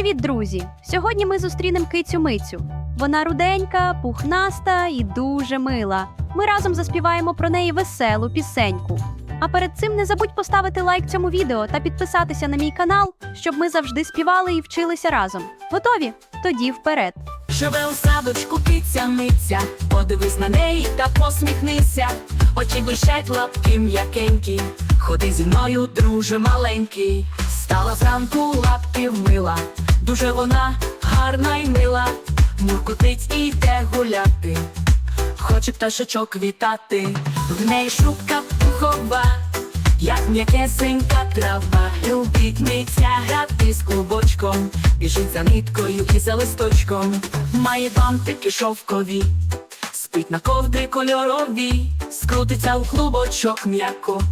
Привіт, друзі! Сьогодні ми зустрінемо кицю Мицю. Вона руденька, пухнаста і дуже мила. Ми разом заспіваємо про неї веселу пісеньку. А перед цим не забудь поставити лайк цьому відео та підписатися на мій канал, щоб ми завжди співали і вчилися разом. Готові? Тоді вперед! Живе у садочку киця миця, подивись на неї та посміхнися. Очі блищать лапки м'якенькі, ходи зі мною, друже маленький. Стала зранку лапки вмила, дуже вона гарна й мила. Муркотить і йде гуляти, хоче пташечок вітати, в неї шубка пухова, як м'якесенька трава, любить миця грати з клубочком, біжить за ниткою і за листочком, має бантики шовкові, спить на ковдри кольорові, скрутиться у клубочок м'яко,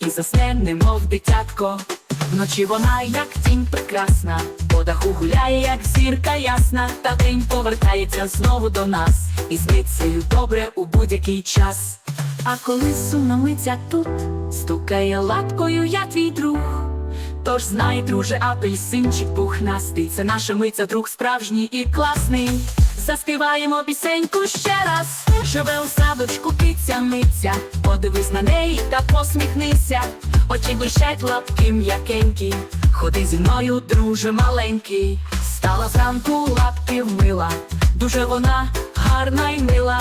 і засне, немов дитятко. Вночі вона, як тінь прекрасна, по даху гуляє, як зірка ясна, та день повертається знову до нас, і з добре у будь-який час. А коли сумна миця тут, стукає лапкою, я твій друг. Тож знай, друже, апельсинчик пухнастий, це наша миця, друг справжній і класний. Заспіваємо пісеньку ще раз. Живе у садочку киця миця, подивись на неї та посміхнися. Очі блищать лапки м'якенькі, ходи зі мною, друже маленький. Стала зранку лапки вмила, дуже вона гарна й мила.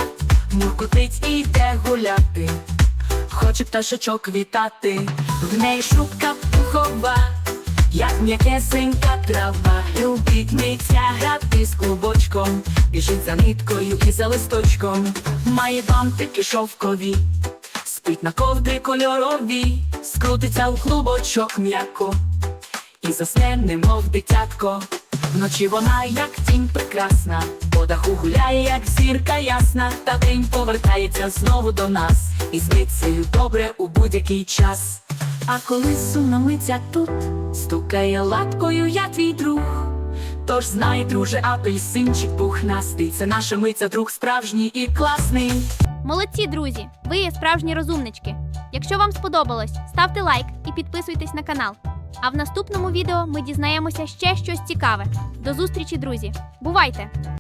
Муркотить і йде гуляти, хоче пташечок вітати, в неї шубка пухова, як м'якесенька трава, любить миця грати з клубочком, біжить за ниткою і за листочком, має бантики шовкові, спить на ковдри кольорові, скрутиться у клубочок м'яко, і засне, немов дитятко. Вночі вона, як тінь прекрасна, по даху гуляє, як зірка ясна, та день повертається знову до нас, і з мицею добре у будь-який час. А коли сумна миця тут, стукає лапкою, я твій друг. Тож знай, друже, апельсинчик пухнастий, це наша миця, друг справжній і класний. Молодці, друзі! Ви є справжні розумнички. Якщо вам сподобалось, ставте лайк і підписуйтесь на канал. А в наступному відео ми дізнаємося ще щось цікаве. До зустрічі, друзі! Бувайте!